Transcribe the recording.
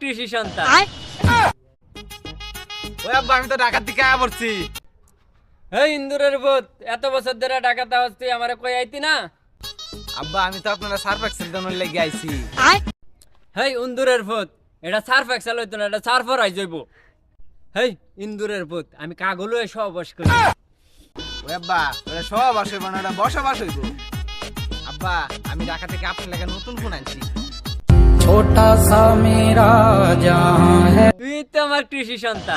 কৃষি সন্তান। ওই আব্বা আমি তো ঢাকার দিকে আয়া পড়ছি। হেই ইন্দুরের ভূত এত বছর ধরে ডাকাতে আওয়াজ তুই আমারে কই আইতি না? আব্বা আমি তো আপনারা সার্ফ এক্সেল দেওয়ার লেগে আইছি। হেই ইন্দুরের ভূত এটা সার্ফ এক্সেল হইতো না এটা সার্ফার আই যাইব হেই ইন্দুরের ভূত আমি কাগলো সব বস করি। ওই আব্বা ওরা সব আসইব না ওরা বসবাস হইব। আব্বা আমি ঢাকা থেকে আপনার লেগে নতুন ফোন আনছি। छोटा सा मेरा जहां है তুই তো আমার কৃষি সন্তান